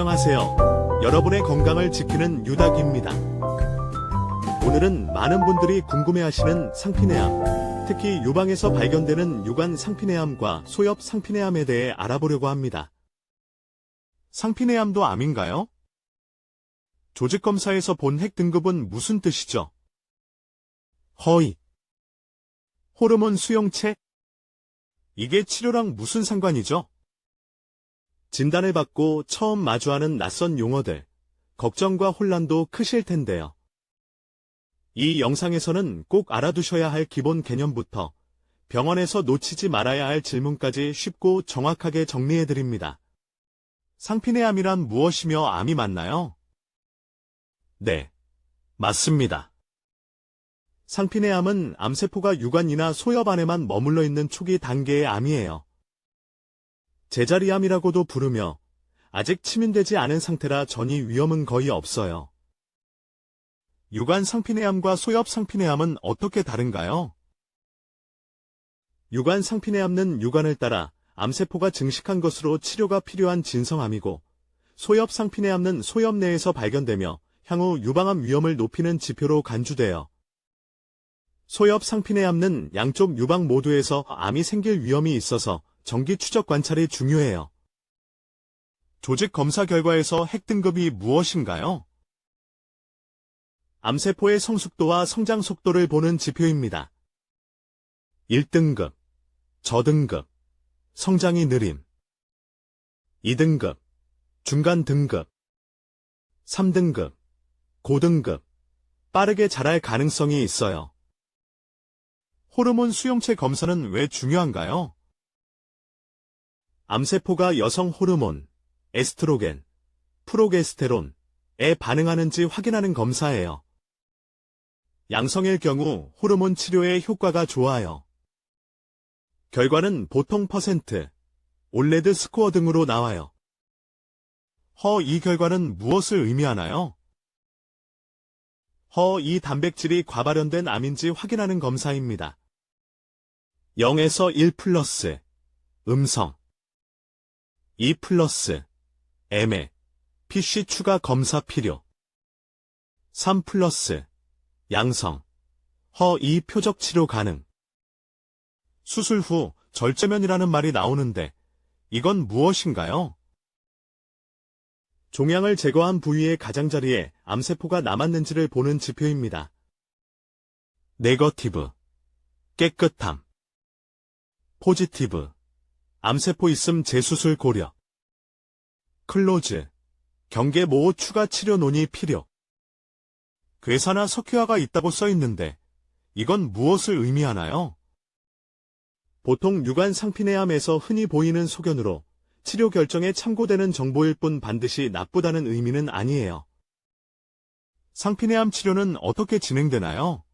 안녕하세요. 여러분의 건강을 지키는 유닥입니다. 오늘은 많은 분들이 궁금해하시는 상피내암, 특히 유방에서 발견되는 유관 상피내암과 소엽 상피내암에 대해 알아보려고 합니다. 상피내암도 암인가요? 조직검사에서 본 핵 등급은 무슨 뜻이죠? 허위. 호르몬 수용체? 이게 치료랑 무슨 상관이죠? 진단을 받고 처음 마주하는 낯선 용어들, 걱정과 혼란도 크실 텐데요. 이 영상에서는 꼭 알아두셔야 할 기본 개념부터 병원에서 놓치지 말아야 할 질문까지 쉽고 정확하게 정리해드립니다. 상피내암이란 무엇이며 암이 맞나요? 네, 맞습니다. 상피내암은 암세포가 유관이나 소엽 안에만 머물러 있는 초기 단계의 암이에요. 제자리암이라고도 부르며 아직 치민되지 않은 상태라 전이 위험은 거의 없어요. 유관 상피내암과 소엽 상피내암은 어떻게 다른가요? 유관 상피내암은 유관을 따라 암세포가 증식한 것으로 치료가 필요한 진성암이고 소엽 상피내암은 소엽 내에서 발견되며 향후 유방암 위험을 높이는 지표로 간주돼요. 소엽 상피내암은 양쪽 유방 모두에서 암이 생길 위험이 있어서 정기 추적 관찰이 중요해요. 조직 검사 결과에서 핵 등급이 무엇인가요? 암세포의 성숙도와 성장 속도를 보는 지표입니다. 1등급, 저등급, 성장이 느림. 2등급, 중간 등급. 3등급, 고등급, 빠르게 자랄 가능성이 있어요. 호르몬 수용체 검사는 왜 중요한가요? 암세포가 여성 호르몬, 에스트로겐, 프로게스테론에 반응하는지 확인하는 검사예요. 양성일 경우 호르몬 치료의 효과가 좋아요. 결과는 보통 퍼센트, 올레드 스코어 등으로 나와요. 허 이 결과는 무엇을 의미하나요? 허 이 단백질이 과발현된 암인지 확인하는 검사입니다. 0에서 1 플러스, 음성. 2 플러스, 애매, PC 추가 검사 필요. 3 플러스, 양성, 허2 표적 치료 가능. 수술 후 절제면이라는 말이 나오는데 이건 무엇인가요? 종양을 제거한 부위의 가장자리에 암세포가 남았는지를 보는 지표입니다. 네거티브, 깨끗함. 포지티브, 암세포 있음 재수술 고려. 클로즈, 경계 모호 추가 치료 논의 필요. 괴사나 석회화가 있다고 써 있는데 이건 무엇을 의미하나요? 보통 유관 상피내암에서 흔히 보이는 소견으로 치료 결정에 참고되는 정보일 뿐 반드시 나쁘다는 의미는 아니에요. 상피내암 치료는 어떻게 진행되나요?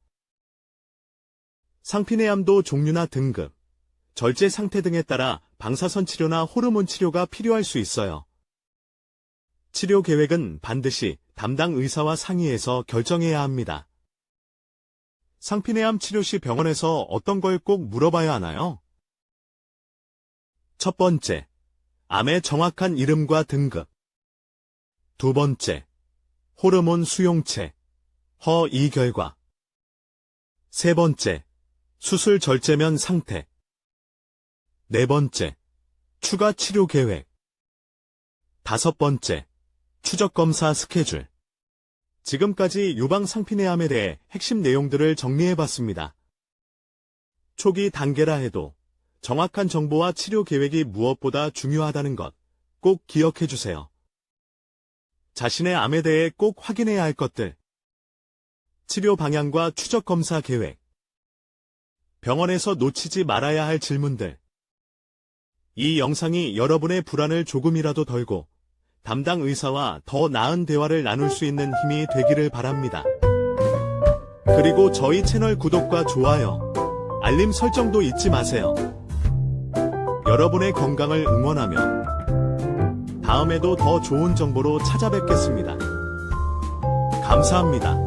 상피내암도 종류나 등급, 절제 상태 등에 따라 방사선 치료나 호르몬 치료가 필요할 수 있어요. 치료 계획은 반드시 담당 의사와 상의해서 결정해야 합니다. 상피내암 치료 시 병원에서 어떤 걸 꼭 물어봐야 하나요? 첫 번째, 암의 정확한 이름과 등급. 두 번째, 호르몬 수용체, 허2 결과. 세 번째, 수술 절제면 상태. 네 번째, 추가 치료 계획. 다섯 번째, 추적 검사 스케줄. 지금까지 유방 상피내암에 대해 핵심 내용들을 정리해봤습니다. 초기 단계라 해도 정확한 정보와 치료 계획이 무엇보다 중요하다는 것 꼭 기억해 주세요. 자신의 암에 대해 꼭 확인해야 할 것들. 치료 방향과 추적 검사 계획. 병원에서 놓치지 말아야 할 질문들. 이 영상이 여러분의 불안을 조금이라도 덜고 담당 의사와 더 나은 대화를 나눌 수 있는 힘이 되기를 바랍니다. 그리고 저희 채널 구독과 좋아요, 알림 설정도 잊지 마세요. 여러분의 건강을 응원하며 다음에도 더 좋은 정보로 찾아뵙겠습니다. 감사합니다.